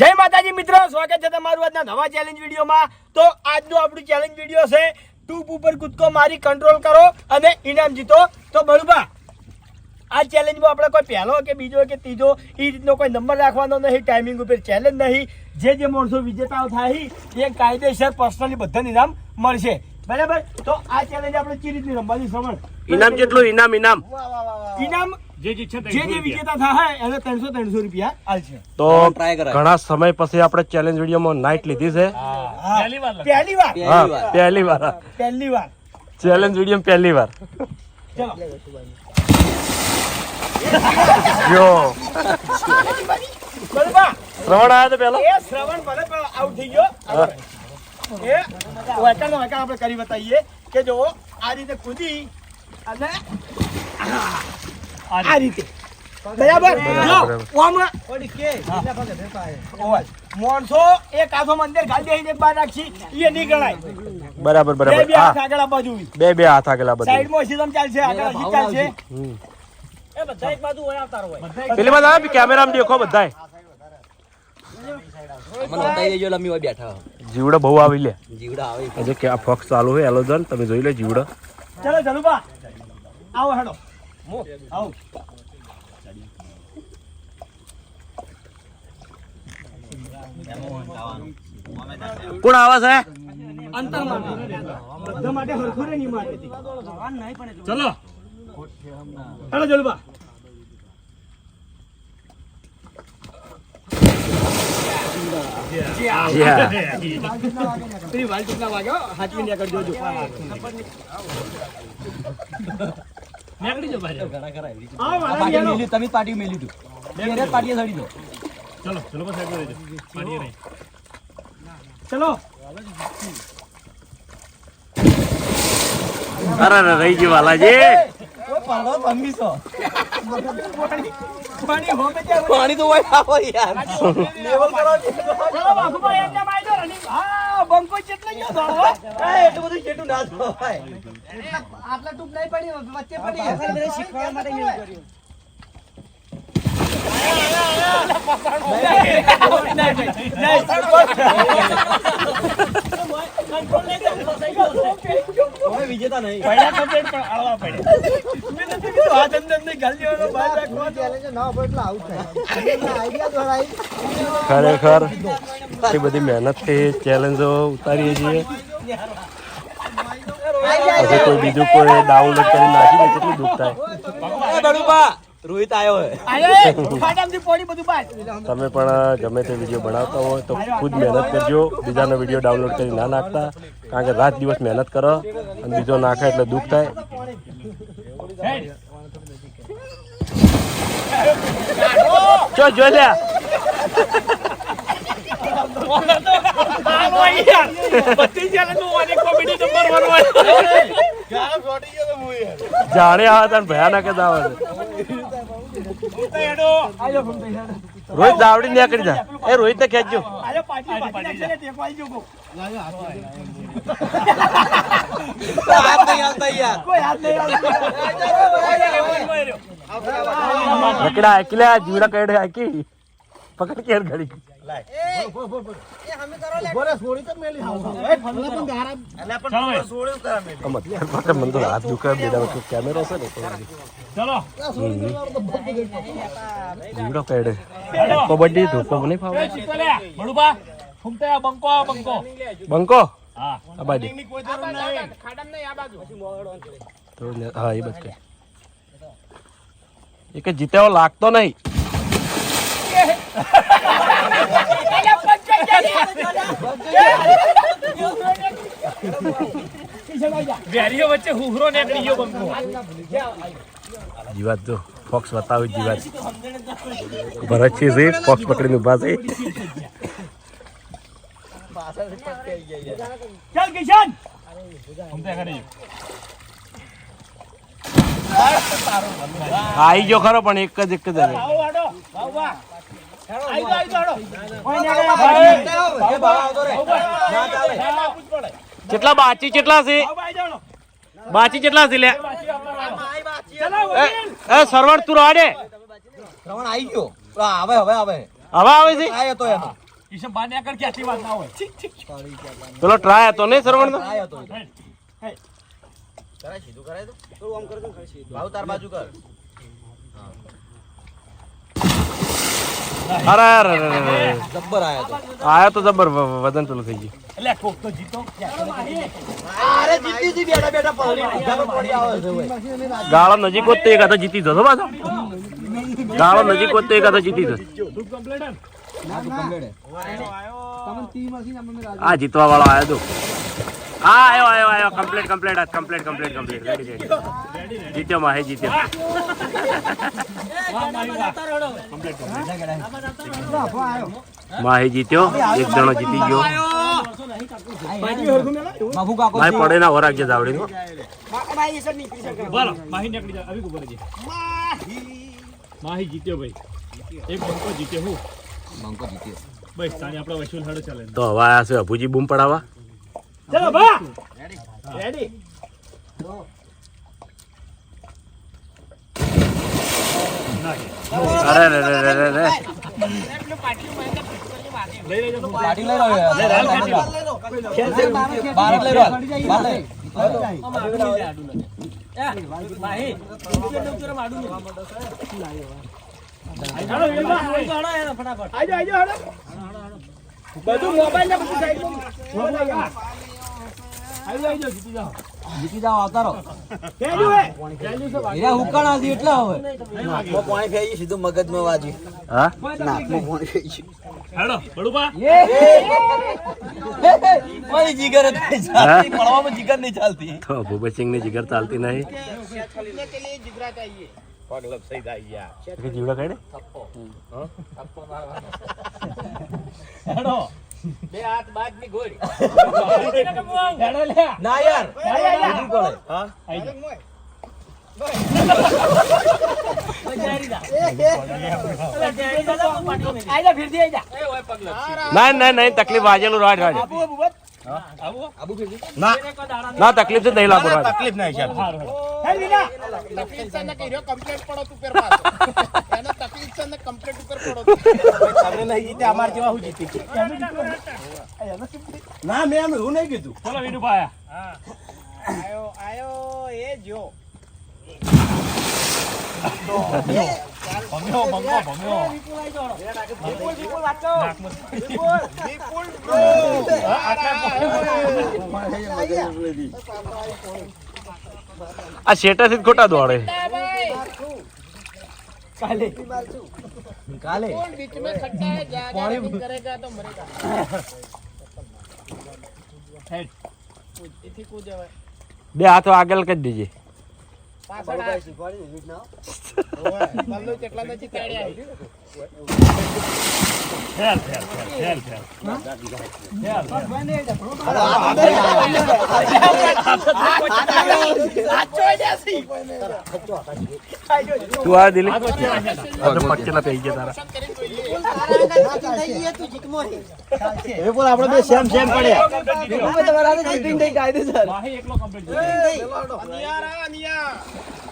જય માતાજી મિત્રો સ્વાગત છે તમારું આજના નવા ચેલેન્જ વિડીયોમાં. તો આજનો આપણું ચેલેન્જ વીડિયો છે ટૂપ ઉપર કૂદકો મારી કંટ્રોલ કરો અને ઇનામ જીતો. તો બળુબા આ ચેલેન્જમાં આપણે કોઈ પહેલો કે બીજો કે ત્રીજો એ રીતનો કોઈ નંબર રાખવાનો નહીં ટાઈમિંગ ઉપર ચેલેન્જ નહીં. જે જે માણસો વિજેતાઓ થાય એ કાયદેસર પર્સનલી બધાને ઇનામ મળશે. બરાબર? તો આ ચેલેન્જ આપણે ચી રીતની રમવાની સમજ ઇનામ જેટલું ઇનામ ઇનામ. ઇનામ જે જે છે જે જે વિજેતા થાય. એને ત્રણસો ત્રણસો રૂપિયા આલશે તો ઘણા સમય પછી આપણે ચેલેન્જ વિડીયોમાં નાઇટ લીધી છે. પહેલી વાર પહેલી વાર. પહેલી વાર. ચેલેન્જ વીડિયો પહેલી વાર. જો. શ્રવણ આવ્યો પેલો શ્રવણ ભલે આઉટ થઈ ગયો. એ વાંકા વાંકા આપણે કરી બતાવીએ કે જો આ રીતે કૂદી અને આ રીતે. બરાબર. માણસો એક હાથમાં મંદિર ગાલી દે એક બાર રાખી એ નહીં ગણાય. બરાબર બે બરાબર બે હાથ આગળ આપવા બે બે હાથ આગળ બાજુ સાઈડમાં સીધમ ચાલશે આગળ હજી ચાલશે. એ બધા એક બાજુ હોય આવતા હોય. પેલી બાદ આવે કેમેરામાં દેખો બધાય. મને બતાવી દેજો લમ્મી હોય બેઠા જીવડો બહુ આવી લે. જીવડા આવે. કે આ ફોક્સ ચાલુ હોય એલોઝન તમે જોઈ લે જીવડો. ચલો ચલો બા. આવો હેડો. આવો કોણ આવે છે? અંતર માટે બધા માટે હરખું રે ની માટે ચલો. ચલો બા વાલ કેટલા વાગ્યો હાચવી ને આગળ જો. નીકળી જાઓ બહાર. આ વાળા પાટી યાલો. મેલ્યું તમે પાટી મેલી તું. મેરે જ પાટીએ સડી દો. ચલો ચલો બસ આગળ રહેજો. પાડીએ નહીં. ચલો. અરે અરે રહી ગયું વાલાજી. પાણી હોમે ત્યાં પાણી તો હોય આવો યાર. લેવલ કરો ચલો બાકુ બાકુભાઈ એમને મારી દો રનિંગ. હા બંકો કેટલો ગયો તો એ, એટલું બધું છેટું ના કોઈ વિજેતા નહીં. પડ્યા complete પણ આળવા પડ્યા. મેં નથી કીધું, હાથ અંદર અંદર ગાલી દેવાનો, બહાર રાખવાનો. ખરેખર એ બધી મહેનતથી ચેલેન્જો ઉતારીએ છીએ. હજી કોઈ બીજું કોઈ ડાઉનલોડ કરી નાખી દે કેટલું દુઃખ થાય. એ બડુબા રોહિત આવ્યો. તમે પણ ગમે તે વીડિયો બનાવતા હોય તો ખુદ મહેનત કરજો. બીજાનો વીડિયો ડાઉનલોડ કરી ના નાખતા. કારણ કે રાત દિવસ મહેનત કરો અને બીજો નાખે એટલે દુઃખ થાય. જો જોઈ લ્યા. હાલો અહીંયા. બધી માં ઓની comedy number one હોય. જાણે આવે તને ભયાનક જ આવે છે. રોહિત દાવડી નીકળી જા એ રોહિત ને ખેંચજો પાછી નાખશે ને અમત મને તો હાથ દુખે બેડા કેમેરો છે ને ચલો. જીવડો કબડ્ડી ધોકો મને ફાવે. ફૂમતે આ બંકો આ બંકો. બંકો? હા. આ બાજુ. તો હા એ બસ કઈ જીત્યા કે લાગતો નહીં. વેરીઓ વચ્ચે હુહરો નીકળી ગયો બંકો જીવાત જો ફોક્સ બતાવે જીવાત. ભરત છે છે ફોક્સ પકડીને ઊભા છે. ચાલ કિશન. આઈ ગયો ખરો પણ એક જ એક જ ને ના કેટલા બાચી કેટલા છે? આવો બાચી કેટલા છે લે એ એ સરવણ તું રાડે શ્રવણ આવી ગયો. તો હવે હવે હવે હવે આવે છે? આયો તો એનો. ઈશમ બાને આગળ ક્યાંથી વાત ના હોય. ચલો ટ્રાય હતો નહીં શ્રવણ આયો તો હે. કરાય સીધું કરાય તો? થોડું આમ કરજો ભાવ તાર બાજુ કર. અરે અરે અરે અરે જબ્બર આયો તો. આયો તો જબર વ- વ- વજન પેલું થઈ ગયું. એટલે કોક તો જીતો. અરે જીતી જી બેઠા બેઠા પડી ઊંધા પર પડી આવે છે ભાઈ. ગાળો નજીક હોત તો એક હાથે જીતી જતો પાછો. ગાળો નજીક હોત તો એક હાથે જીતી જતો. આ જીતવા વાળો આયો તો. હા આયો આવ્યો આવ્યો complete complete complete complete complete ready ready જીત્યો માહે જીત્યો. માહી જીત્યો. એક જણો જીતી ગયો. ભાઈ પડે ના વરાગ્ય જાવડી નો માહી નીકળી જા આવી ઉપર જી માહી જીત્યો ભાઈ. એક બંકો જીત્યો હું. બંકો જીત્યો. બસ તાણી આપણે વસૂલ હડો ચાલે. તો હવે આયા છે અભુજી બૂમ પડાવવા? ચલો બા. રેડી અરે રે રે રે રે રે. લઈ લેજો તો પાટી લઈ રહ્યો. બાર લઈ રહ્યો. હાલો બધું મોબાઈલ ને બધું જીતી જાઓ. જીતી કેજો હે એરા હુકાણા એટલે હવે નાકમાં પાણી ફેરી સીધું મગજમાં વાજ્યું હા? નાકમાં પાણી ફેરી હેડો બળુબા મારી જીગર નહીં ચાલતી પડવામાં જીગર નહીં ચાલતી. તો ભૂપતની જીગર ચાલતી નહીં. કે જીવડા કાઢે? હેડો. હેડો ગોળી ના યાર આજો, આજો. જીતવું પડે આજો ફિરથી આજા ના. ના નહીં તકલીફ તકલીફ છે નહીં લાગુ રાડ હે વિના ના મેં એમ એવું નહીં કીધું. ચલો વિનુભાઈ. ભમ્યો ભમ્યો ભમ્યો આ શેટાથી જ ખોટા દોડે. કાલે. કાલે. બે હાથો આગળ કરી દેજે. તું આ દિલી આ તો પૈ ગયા તારા. એ આપણે બે સેમ સેમ પડ્યા. માહી એકલો કમ્પ્લીટ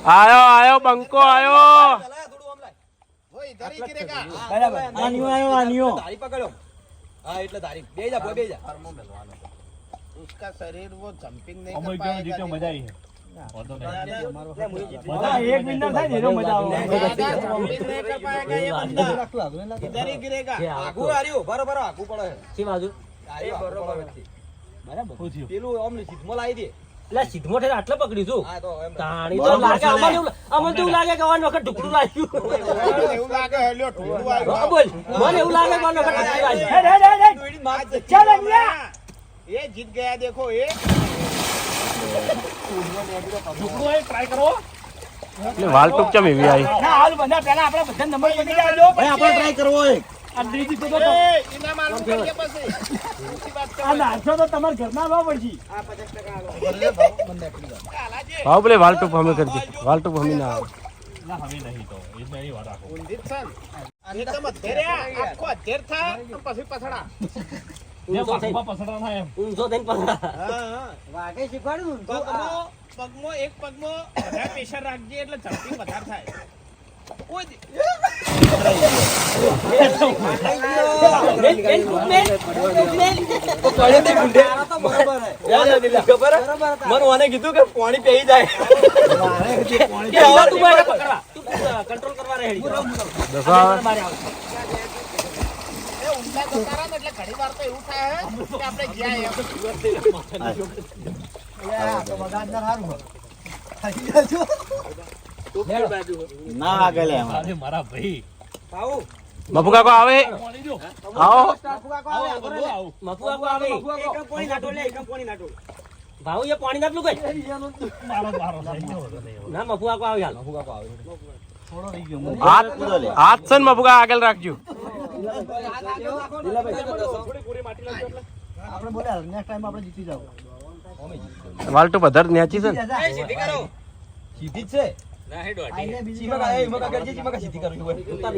આયો આયો બંકો આયો. આનિયો આયો આનિયો ધારી પકડ્યો હા એટલે ધારી. બે જા બે જા. જીત્યો મજા આવી થયું? પેલું આમ સીધમાં લાવી દે એટલે સીધમો થઈને આટલે પકડી છું અમને એવું અમને લાગે કે વાન વખત ઢુકડું લાગ્યું એવું લાગે હેડ હેડ હેડ ચાલ અહીંયા ઢોકળું કરો. એટલે વાલ ટૂંક ચમ એવી આવી. ના હાલ બધા પહેલા આપણે બધા નંબર પડી જાય ભાઈ આપણે ટ્રાય કરવો એક. આ દીદી તો તો. આ નાસ્તો તો તમારા ઘરના ભાવ પડશે. ભાવ બોલે વાલ ટૂંક અમે કરી દે વાલ અમે ના આવે. ના હવે નહીં તો. એ નહીં વાત રાખો. ના એમ. થઈને પગમાં એક પગમાં વધારે પ્રેશર રાખજે એટલે ઝડપી વધારે થાય? મને કીધું કે પાણી પી જાય. કંટ્રોલ કરવા રહે આવે. આવે. બાપુ કાકો આવે આવો આવે. એ પાણી નાખલું કઈ? મારો મારો થઈ ગયો હતો ને એવો. ના, મફુ આપો આવે હાથ હાથ છે ને બાપુ આગળ રાખજો. વાલટુ પધાર ન્યાચી છે ને. સીધી કરો. સીધી જ છે? ચીમકા, એ ચીમકા કરજે, સીધી કરવી હોય. તું તાર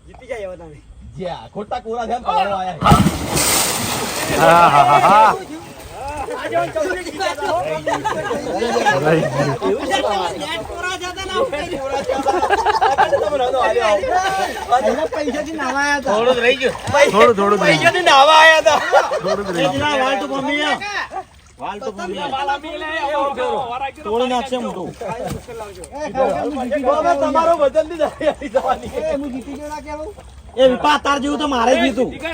એ, એમ. હવે. તમે. જ્યાં ખોટા કોરા થયા ને પકડવા આયા. હા હા હા. થોડું થોડું થોડું જ રહી ગયું પૈસાથી નાહવા આયા હતા. થોડું ગયું તો તમારો વજનની જવાની.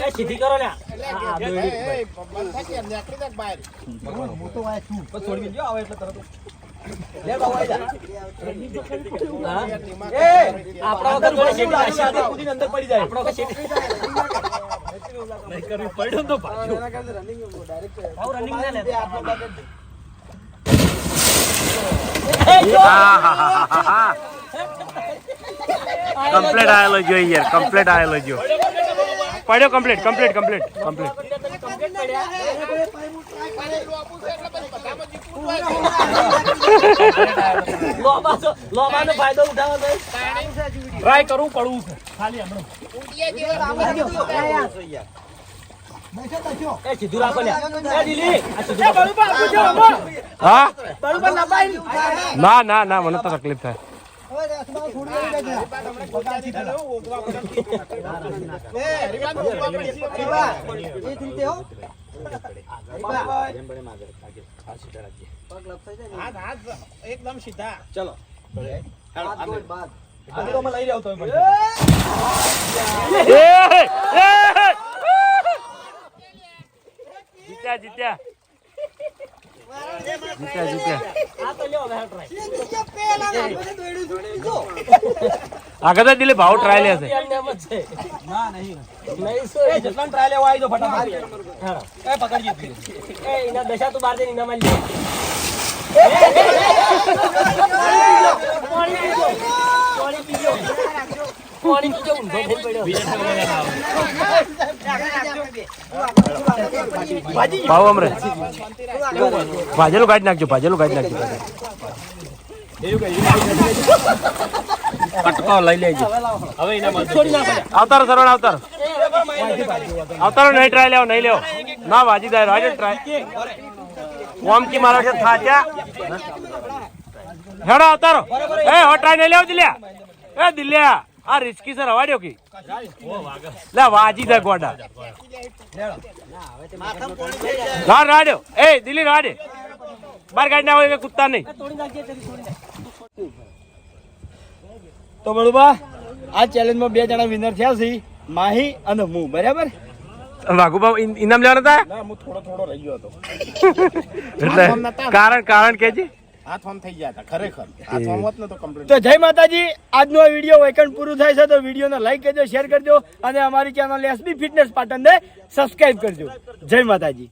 એ સીધી કરો લ્યા. હા, બેવડી. બસ છોડી દેજો, આવે એટલે તરત. લે બાબુ, આઈ જા. હા? એ, આપણા અંદર વગર પડી જાય, અંદર પડી. આપણો નહીં કરવી પડ્યો ને તો પાછું ભાઉ, running ના લેતા. હા હા હા હા હા કમ્પ્લીટ આવેલો જો. યાર કમ્પ્લીટ આવેલો જો પડ્યો complete complete complete complete try કરવું પડવું છે. ખાલી હમણાં. સીધું સીધું ના ના ના મને તો તકલીફ થાય આજે તો અમે લઈ રહ્યો તો! જીત્યા જીત્યા જીત્યા જીત્યા આ તો લ્યો હવે try. આગળ દિલે ભાવ ટ્રાય લે છે એમ નહીં? એ જેટલા ટ્રાય લેવા આવી તો ફટાફટ એ પકડજી એ એના દશા તું બહાર જઈને એના માં લે. પાણી પીજો. પાણી પીજો. પાણી પીજો, ઊંધો થઈને પડ્યો. ભાવ અમરે. ભાજેલું કાઢી નાખજો ભાજેલું કાઢી નાખજો. કટકો લઈ લેજો. હવે. આવતારો સરવણ આવતારો. આવતારો નહીં ટ્રાય લેવો નહીં લેવો. ના વાજી દાય રાજો ટ્રાય ઓમ કી મારો છે થાચા હેડો અવતારો એ હો ટ્રાય નહીં લેવો દિલ્યા એ દિલ્યા આ રિસ્કી સર અવાડ્યો કે? લે વાજી જાય ગોડા. ના રાડ્યો. એ દિલ્હી રાડે. બાર ગાડી ના હોય કુત્તા નહીં. તો બળુબા આ ચેલેન્જમાં બે જણા વિનર થયા છે માહી અને હું બરાબર? વાઘુબા ઇન- ઇનામ લેવાના હતા? હું થોડો થોડો રહી ગયો હતો. એટલે કારણ કારણ કે છે હાથ થઈ ગયા હતા ખરેખર. હાથ હોત ને તો કમ્પ્લીટ તો જય માતાજી આજનો આ વીડિયો વેકન્ટ પૂરું થાય છે તો વિડીયોને લાઈક કરજો શેર કરજો અને અમારી ચેનલ એસબી ફિટનેસ પાટણને સબસ્ક્રાઇબ કરજો. જય માતાજી.